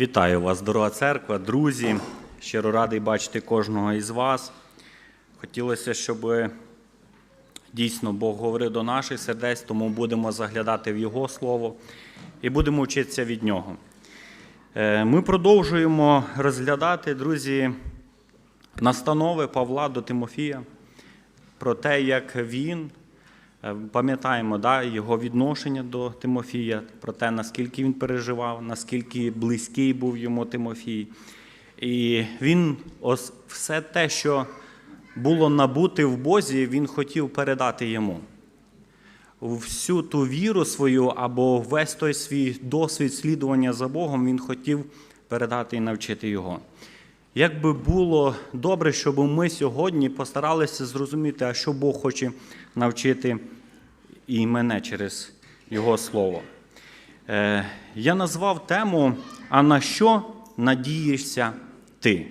Вітаю вас, дорога церква, друзі. Щиро радий бачити кожного із вас. Хотілося, щоб дійсно Бог говорив до наших сердець, тому будемо заглядати в Його Слово і будемо вчитися від Нього. Е, Ми продовжуємо розглядати, друзі, настанови Павла до Тимофія про те, як він, пам'ятаємо да, його відношення до Тимофія, про те, наскільки він переживав, наскільки близький був йому Тимофій. І він ос- все те, що було набути в Бозі, він хотів передати йому. Всю ту віру свою або весь той свій досвід слідування за Богом він хотів передати і навчити його. Як би було добре, щоб ми сьогодні постаралися зрозуміти, а що Бог хоче навчити і мене через Його Слово. Е, Я назвав тему А на що надієшся ти?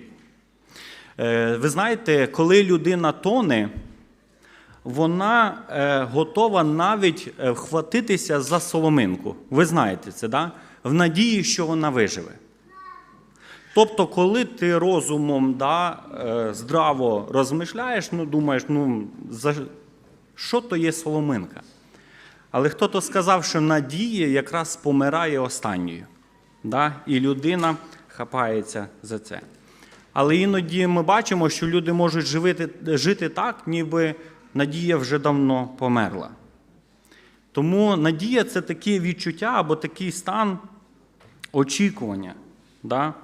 Е, Ви знаєте, коли людина тоне, вона е, готова навіть вхватитися за соломинку. Ви знаєте це, да? в надії, що вона виживе. Тобто, коли ти розумом да, здраво розмишляєш, ну думаєш, ну за що то є соломинка? Але хто то сказав, що надія якраз помирає останньою. Да? І людина хапається за це. Але іноді ми бачимо, що люди можуть живити, жити так, ніби надія вже давно померла. Тому надія це таке відчуття або такий стан очікування. Да?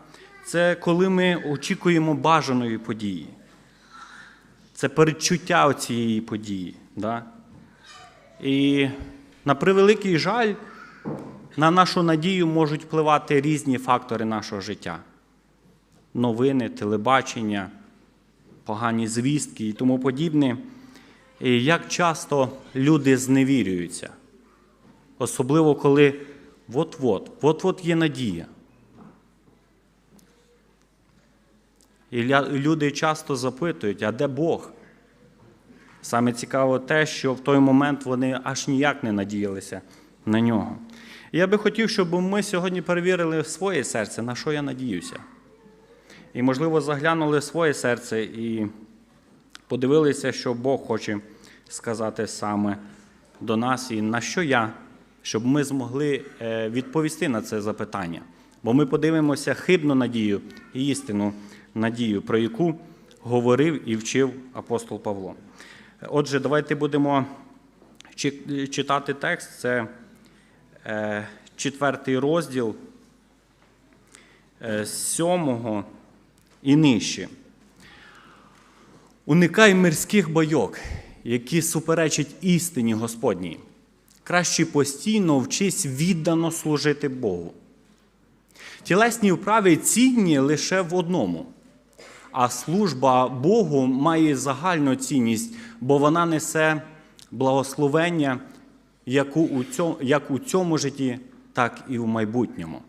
Це коли ми очікуємо бажаної події. Це передчуття цієї події. Да? І на превеликий жаль, на нашу надію можуть впливати різні фактори нашого життя: новини, телебачення, погані звістки і тому подібне. І як часто люди зневірюються, особливо коли от-от, от-от є надія. І люди часто запитують, а де Бог? Саме цікаво те, що в той момент вони аж ніяк не надіялися на нього. Я би хотів, щоб ми сьогодні перевірили своє серце, на що я надіюся. І, можливо, заглянули в своє серце і подивилися, що Бог хоче сказати саме до нас, і на що я, щоб ми змогли е, відповісти на це запитання. Бо ми подивимося хибну надію і істинну надію, про яку говорив і вчив апостол Павло. Отже, давайте будемо читати текст. Це е, четвертий розділ е, сьомого і нижче. Уникай мирських бойок, які суперечать істині Господній. Краще постійно вчись віддано служити Богу. Тілесні вправи цінні лише в одному, а служба Богу має загальну цінність, бо вона несе благословення як у цьому, житті, так і в майбутньому.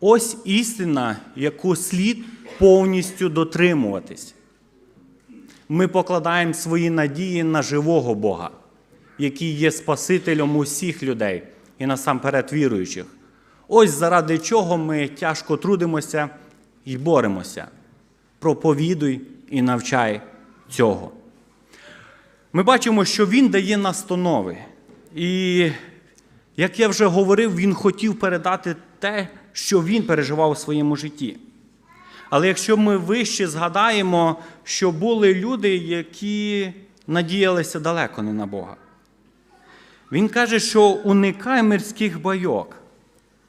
Ось істина, яку слід повністю дотримуватись. Ми покладаємо свої надії на живого Бога, який є Спасителем усіх людей і насамперед віруючих. Ось заради чого ми тяжко трудимося і боремося. Проповідуй і навчай цього. Ми бачимо, що він дає настанови. І, як я вже говорив, він хотів передати те, що він переживав у своєму житті. Але якщо ми вище згадаємо, що були люди, які надіялися далеко не на Бога. Він каже, що уникай мирських бойок,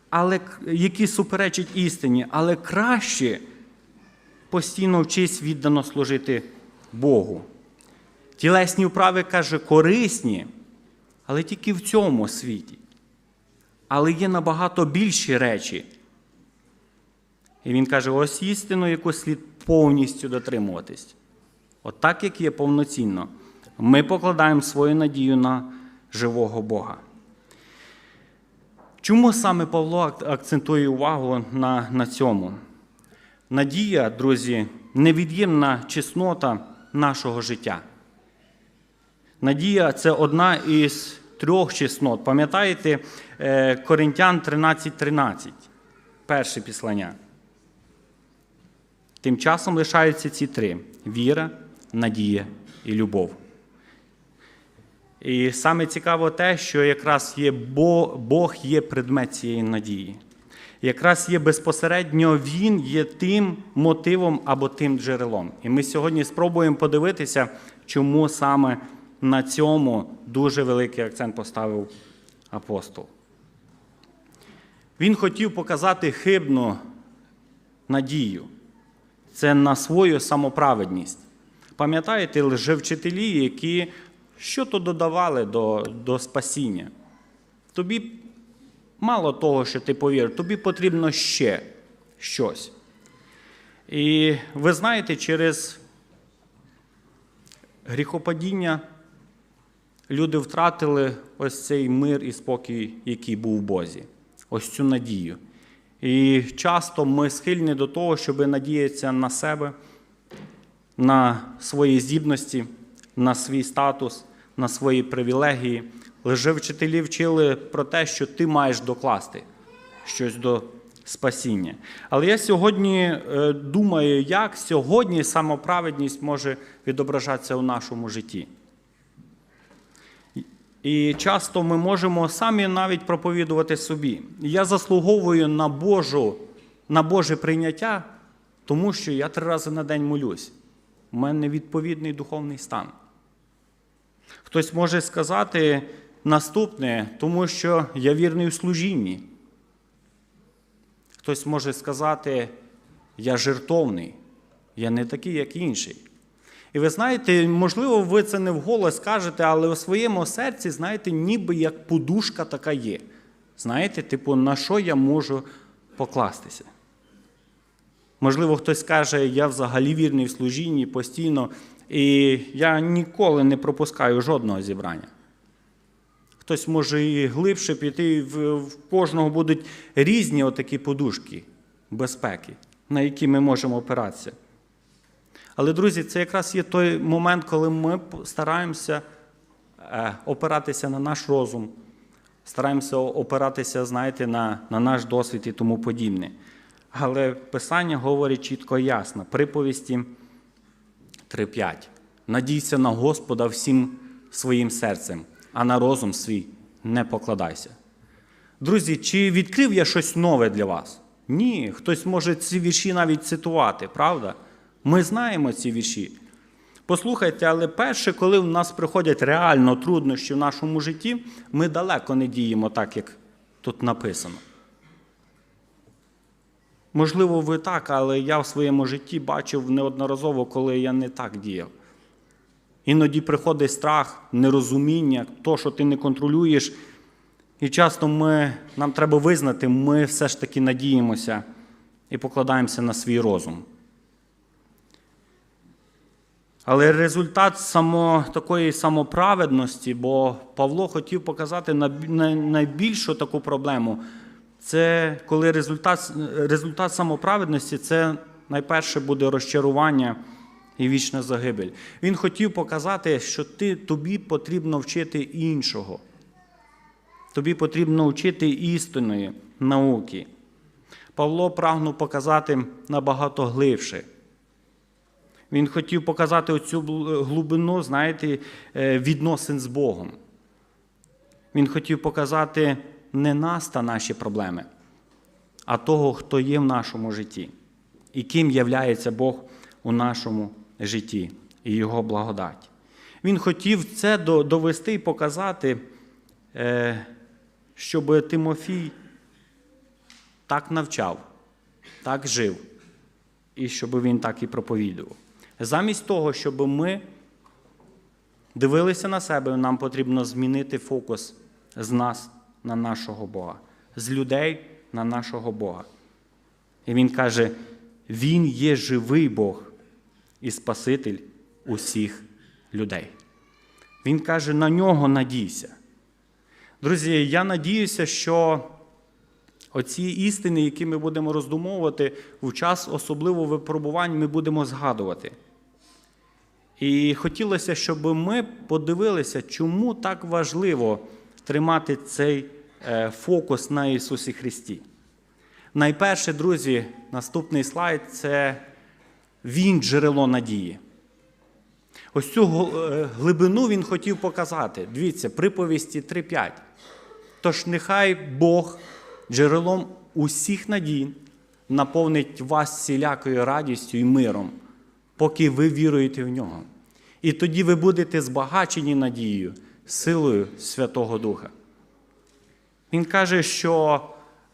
але, які суперечать істині, але краще постійно вчись віддано служити Богу. Тілесні вправи, каже, корисні, але тільки в цьому світі. Але є набагато більші речі. І він каже: ось істину, яку слід повністю дотримуватись. От так, як є повноцінно, ми покладаємо свою надію на живого Бога. Чому саме Павло акцентує увагу на, на цьому? Надія, друзі, невід'ємна чеснота нашого життя. Надія це одна із трьох чеснот. Пам'ятаєте Коринтян 13:13? перше післання. Тим часом лишаються ці три: віра, надія і любов. І саме цікаво те, що якраз є Бо- Бог є предмет цієї надії. Якраз є безпосередньо Він є тим мотивом або тим джерелом. І ми сьогодні спробуємо подивитися, чому саме на цьому дуже великий акцент поставив апостол. Він хотів показати хибну надію. Це на свою самоправедність. Пам'ятаєте лжевчителі, які що то додавали до, до спасіння? Тобі мало того, що ти повірив, тобі потрібно ще щось. І ви знаєте, через гріхопадіння люди втратили ось цей мир і спокій, який був в Бозі, ось цю надію. І часто ми схильні до того, щоб надіятися на себе, на свої здібності, на свій статус, на свої привілегії. Лжевчителі вчили про те, що ти маєш докласти щось до спасіння. Але я сьогодні е, думаю, як сьогодні самоправедність може відображатися у нашому житті. І часто ми можемо самі навіть проповідувати собі. Я заслуговую на Божу, на Боже прийняття, тому що я три рази на день молюсь. У мене відповідний духовний стан. Хтось може сказати наступне, тому що я вірний у служінні. Хтось може сказати, я жертовний, я не такий, як інший. І ви знаєте, можливо, ви це не вголос кажете, але у своєму серці, знаєте, ніби як подушка така є. Знаєте, типу, на що я можу покластися? Можливо, хтось каже, я взагалі вірний в служінні постійно, і я ніколи не пропускаю жодного зібрання. Хтось може і глибше піти, в, кожного будуть різні отакі подушки безпеки, на які ми можемо опиратися. Але, друзі, це якраз є той момент, коли ми стараємося е, опиратися на наш розум, стараємося опиратися, знаєте, на, на наш досвід і тому подібне. Але Писання говорить чітко і ясно. Приповісті 3.5. Надійся на Господа всім своїм серцем, а на розум свій не покладайся. Друзі, чи відкрив я щось нове для вас? Ні, хтось може ці вірші навіть цитувати, правда? Ми знаємо ці вірші. Послухайте, але перше, коли в нас приходять реально труднощі в нашому житті, ми далеко не діємо так, як тут написано. Можливо, ви так, але я в своєму житті бачив неодноразово, коли я не так діяв. Іноді приходить страх, нерозуміння, то, що ти не контролюєш. І часто ми, нам треба визнати, ми все ж таки надіємося і покладаємося на свій розум. Але результат само, такої самоправедності, бо Павло хотів показати найбільшу таку проблему, це коли результат, результат самоправедності це найперше буде розчарування і вічна загибель. Він хотів показати, що ти, тобі потрібно вчити іншого. Тобі потрібно вчити істинної науки. Павло прагнув показати набагато глибше. Він хотів показати оцю глибину, знаєте, відносин з Богом. Він хотів показати не нас та наші проблеми, а того, хто є в нашому житті, і ким являється Бог у нашому житті і Його благодать. Він хотів це довести і показати, щоб Тимофій так навчав, так жив, і щоб він так і проповідував. Замість того, щоб ми дивилися на себе, нам потрібно змінити фокус з нас на нашого Бога, з людей на нашого Бога. І він каже: Він є живий Бог і Спаситель усіх людей. Він каже, на нього надійся. Друзі, я надіюся, що оці істини, які ми будемо роздумовувати в час особливо випробувань, ми будемо згадувати. І хотілося, щоб ми подивилися, чому так важливо тримати цей фокус на Ісусі Христі. Найперше, друзі, наступний слайд це він джерело надії. Ось цю е, глибину він хотів показати. Дивіться, приповісті 3.5. Тож нехай Бог джерелом усіх надій наповнить вас всілякою радістю і миром, поки ви віруєте в нього. І тоді ви будете збагачені надією, силою Святого Духа. Він каже, що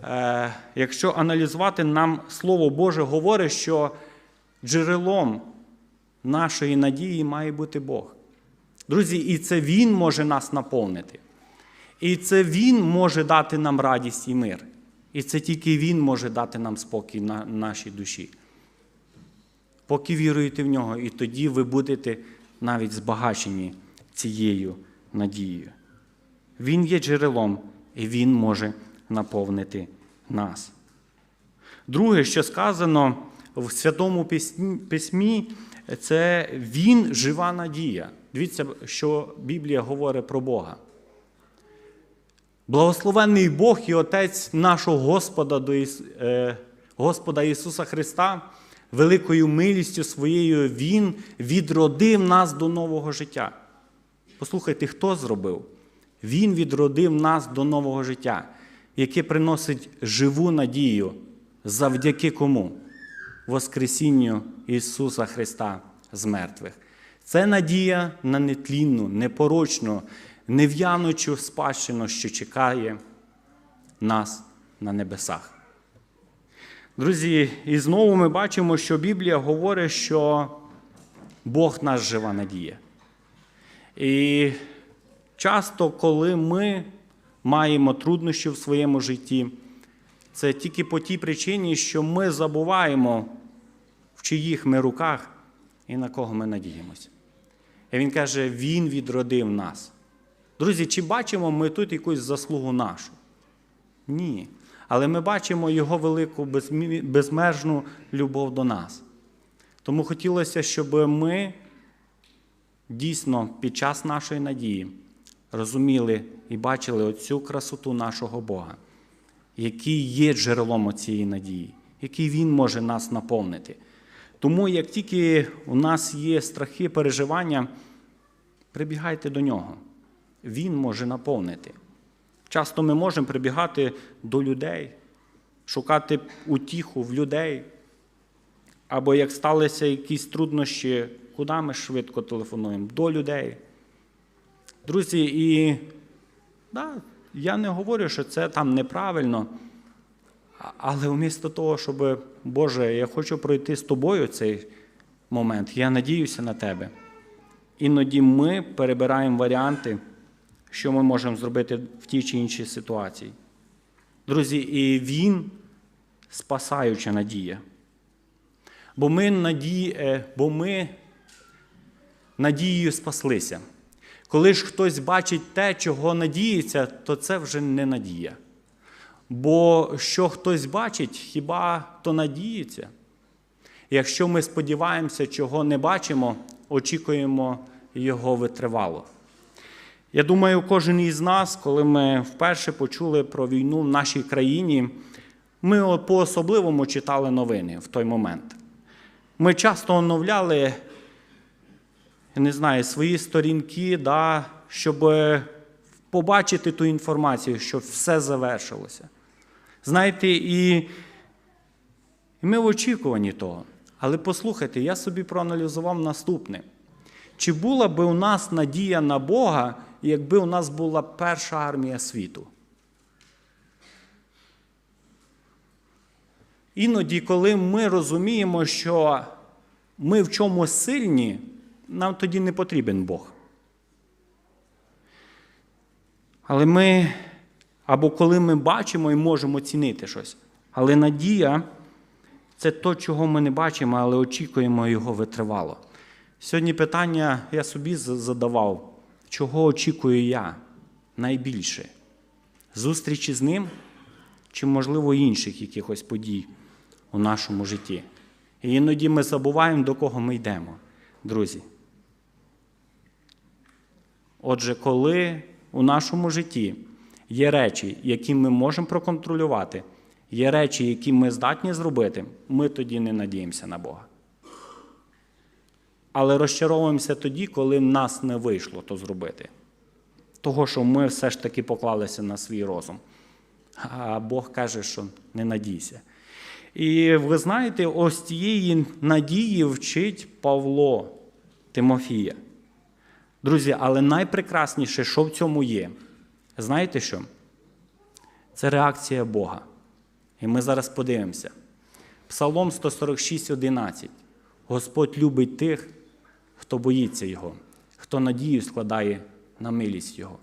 е, якщо аналізувати нам Слово Боже, говорить, що джерелом нашої надії має бути Бог. Друзі, і це Він може нас наповнити. І це Він може дати нам радість і мир. І це тільки Він може дати нам спокій на нашій душі. Поки віруєте в нього, і тоді ви будете навіть збагачені цією надією. Він є джерелом, і Він може наповнити нас. Друге, що сказано в Святому Письмі, це Він жива надія. Дивіться, що Біблія говорить про Бога. Благословенний Бог і Отець нашого Господа, е, Господа Ісуса Христа, великою милістю своєю Він відродив нас до нового життя. Послухайте, хто зробив? Він відродив нас до нового життя, яке приносить живу надію завдяки кому? Воскресінню Ісуса Христа з мертвих. Це надія на нетлінну, непорочну, нев'янучу спадщину, що чекає нас на небесах. Друзі, і знову ми бачимо, що Біблія говорить, що Бог наш жива надія. І часто, коли ми маємо труднощі в своєму житті, це тільки по тій причині, що ми забуваємо, в чиїх ми руках і на кого ми надіємося. І він каже, Він відродив нас. Друзі, чи бачимо ми тут якусь заслугу нашу? Ні. Але ми бачимо Його велику безмежну любов до нас. Тому хотілося, щоб ми дійсно під час нашої надії розуміли і бачили оцю красоту нашого Бога, який є джерелом цієї надії, який Він може нас наповнити. Тому, як тільки у нас є страхи, переживання, прибігайте до нього. Він може наповнити. Часто ми можемо прибігати до людей, шукати утіху в людей. Або як сталися якісь труднощі, куди ми швидко телефонуємо? До людей. Друзі, і да, я не говорю, що це там неправильно. Але вмісто того, щоб, Боже, я хочу пройти з тобою цей момент, я надіюся на тебе. Іноді ми перебираємо варіанти, що ми можемо зробити в тій чи іншій ситуації. Друзі, і він спасаюча надія. Бо ми, наді... е, бо ми надією спаслися. Коли ж хтось бачить те, чого надіється, то це вже не надія. Бо що хтось бачить, хіба то надіється? Якщо ми сподіваємося, чого не бачимо, очікуємо його витривало. Я думаю, кожен із нас, коли ми вперше почули про війну в нашій країні, ми по-особливому читали новини в той момент. Ми часто оновляли, не знаю, свої сторінки, да, щоб побачити ту інформацію, що все завершилося. Знаєте, і, ми в очікуванні того. Але послухайте, я собі проаналізував наступне. Чи була би у нас надія на Бога, якби у нас була перша армія світу? Іноді, коли ми розуміємо, що ми в чомусь сильні, нам тоді не потрібен Бог. Але ми, або коли ми бачимо і можемо цінити щось. Але надія це то, чого ми не бачимо, але очікуємо його витривало. Сьогодні питання я собі задавав, чого очікую я найбільше? Зустрічі з ним чи, можливо, інших якихось подій у нашому житті? І іноді ми забуваємо, до кого ми йдемо, друзі. Отже, коли у нашому житті є речі, які ми можемо проконтролювати, є речі, які ми здатні зробити, ми тоді не надіємося на Бога. Але розчаровуємося тоді, коли нас не вийшло то зробити. Того, що ми все ж таки поклалися на свій розум. А Бог каже, що не надійся. І ви знаєте, ось цієї надії вчить Павло Тимофія. Друзі, але найпрекрасніше, що в цьому є, знаєте що? Це реакція Бога. І ми зараз подивимося. Псалом 146, 11. Господь любить тих, хто боїться Його, хто надію складає на милість Його.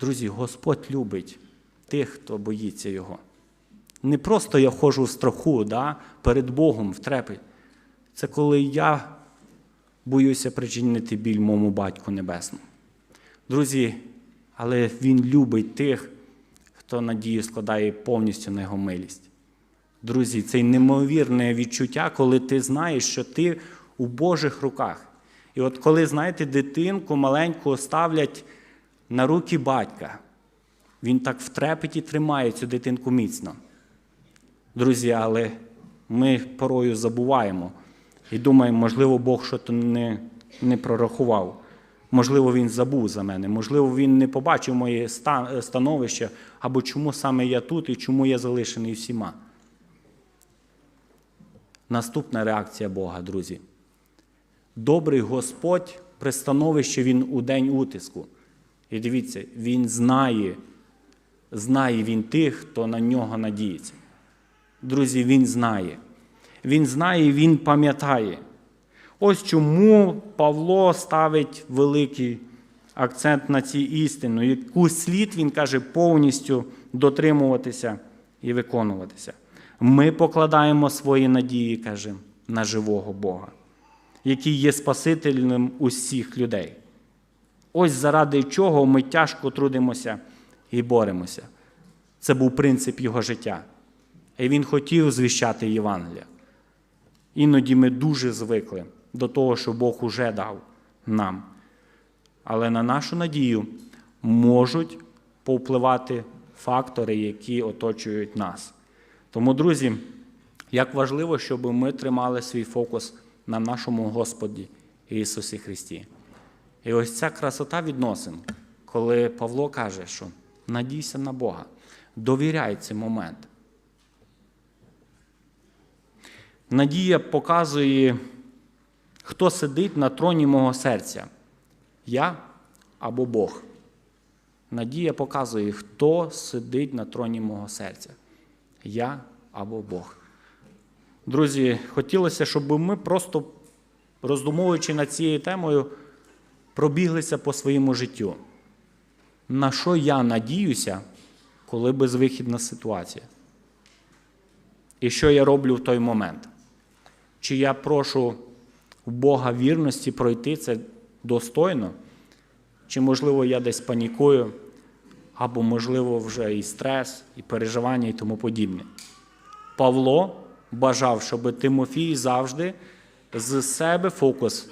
Друзі, Господь любить тих, хто боїться Його. Не просто я ходжу в страху да, перед Богом в трепеті. Це коли я боюся причинити біль моєму батьку небесному. Друзі, але Він любить тих, хто надію складає повністю на його милість. Друзі, це неймовірне відчуття, коли ти знаєш, що ти у Божих руках. І от коли, знаєте, дитинку маленьку ставлять на руки батька, він так в трепеті тримає цю дитинку міцно. Друзі, але ми порою забуваємо і думаємо, можливо, Бог щось не, не прорахував. Можливо, він забув за мене, можливо, він не побачив моє становище, або чому саме я тут і чому я залишений всіма. Наступна реакція Бога, друзі. Добрий Господь при становищі Він у день утиску. І дивіться, Він знає, знає Він тих, хто на нього надіється. Друзі, Він знає. Він знає, Він пам'ятає. Ось чому Павло ставить великий акцент на цій істину, яку слід, він каже, повністю дотримуватися і виконуватися. Ми покладаємо свої надії, каже, на живого Бога, який є Спасителем усіх людей. Ось заради чого ми тяжко трудимося і боремося. Це був принцип його життя. І він хотів звіщати Євангелія. Іноді ми дуже звикли до того, що Бог уже дав нам. Але на нашу надію можуть повпливати фактори, які оточують нас. Тому, друзі, як важливо, щоб ми тримали свій фокус на нашому Господі Ісусі Христі. І ось ця красота відносин, коли Павло каже, що надійся на Бога, довіряй цей момент. Надія показує, хто сидить на троні мого серця. Я або Бог. Надія показує, хто сидить на троні мого серця. Я або Бог. Друзі, хотілося, щоб ми просто, роздумовуючи над цією темою, пробіглися по своєму життю. На що я надіюся, коли безвихідна ситуація? І що я роблю в той момент? Чи я прошу у Бога вірності пройти це достойно? Чи, можливо, я десь панікую, або, можливо, вже і стрес, і переживання, і тому подібне. Павло бажав, щоб Тимофій завжди з себе фокус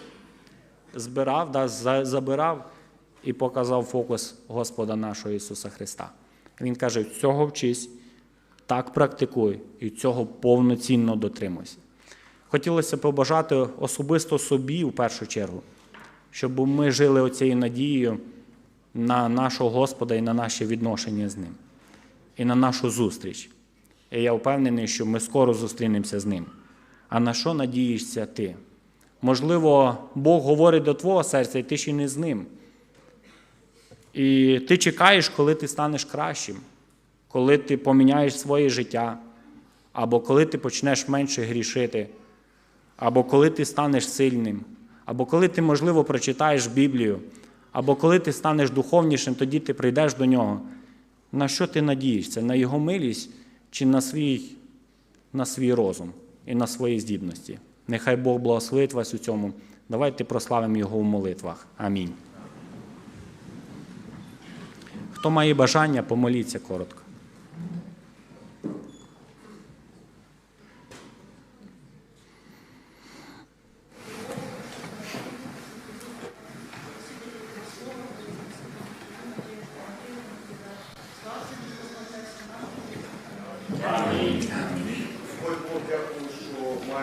збирав, да, забирав і показав фокус Господа нашого Ісуса Христа. Він каже: цього вчись, так практикуй і цього повноцінно дотримуйся. Хотілося побажати особисто собі в першу чергу, щоб ми жили оцією надією на нашого Господа і на наше відношення з Ним, і на нашу зустріч. І я впевнений, що ми скоро зустрінемося з Ним. А на що надієшся ти? Можливо, Бог говорить до твого серця, і ти ще не з ним. І ти чекаєш, коли ти станеш кращим, коли ти поміняєш своє життя, або коли ти почнеш менше грішити, або коли ти станеш сильним, або коли ти, можливо, прочитаєш Біблію, або коли ти станеш духовнішим, тоді ти прийдеш до нього. На що ти надієшся? На його милість чи на свій, на свій розум і на свої здібності? Нехай Бог благословить вас у цьому. Давайте прославимо Його в молитвах. Амінь. Хто має бажання, помоліться коротко.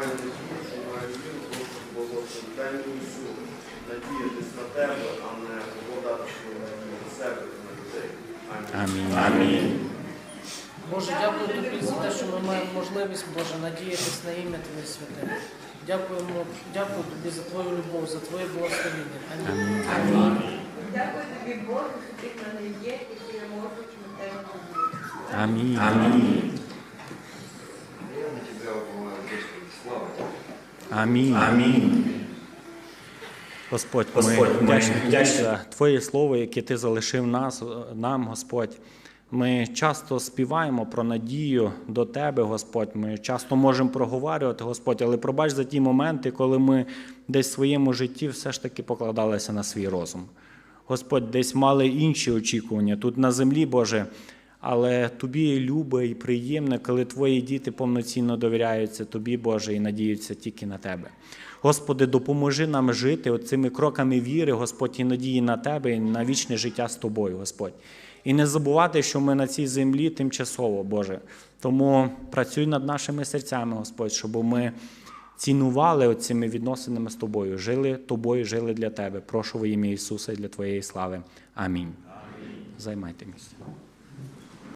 надію, що маю віру, прошу Богослов, дай мені силу надіятись на тебе, а не покладати свою надію на себе і на людей. Амінь. Амінь. Амінь. Боже, дякую тобі за те, що ми маємо можливість, Боже, надіятись на ім'я Твоє святе. Дякуємо, дякую тобі за твою любов, за твоє благословення. Амінь. Дякую тобі, Боже, що ти в мене є і що я можу на тебе надіятися. Амінь. Амінь. Амінь. Амінь. Господь, ми вдячні за Твоє слово, яке Ти залишив нас, нам, Господь. Ми часто співаємо про надію до Тебе, Господь. Ми часто можемо проговорювати, Господь, але пробач за ті моменти, коли ми десь в своєму житті все ж таки покладалися на свій розум. Господь, десь мали інші очікування тут на землі, Боже. Але тобі любе і приємне, коли твої діти повноцінно довіряються тобі, Боже, і надіються тільки на тебе. Господи, допоможи нам жити оцими кроками віри, Господь, і надії на тебе, і на вічне життя з тобою, Господь. І не забувати, що ми на цій землі тимчасово, Боже. Тому працюй над нашими серцями, Господь, щоб ми цінували цими відносинами з тобою, жили тобою, жили для тебе. Прошу во ім'я Ісуса і для Твоєї слави. Амінь. Займайте місце.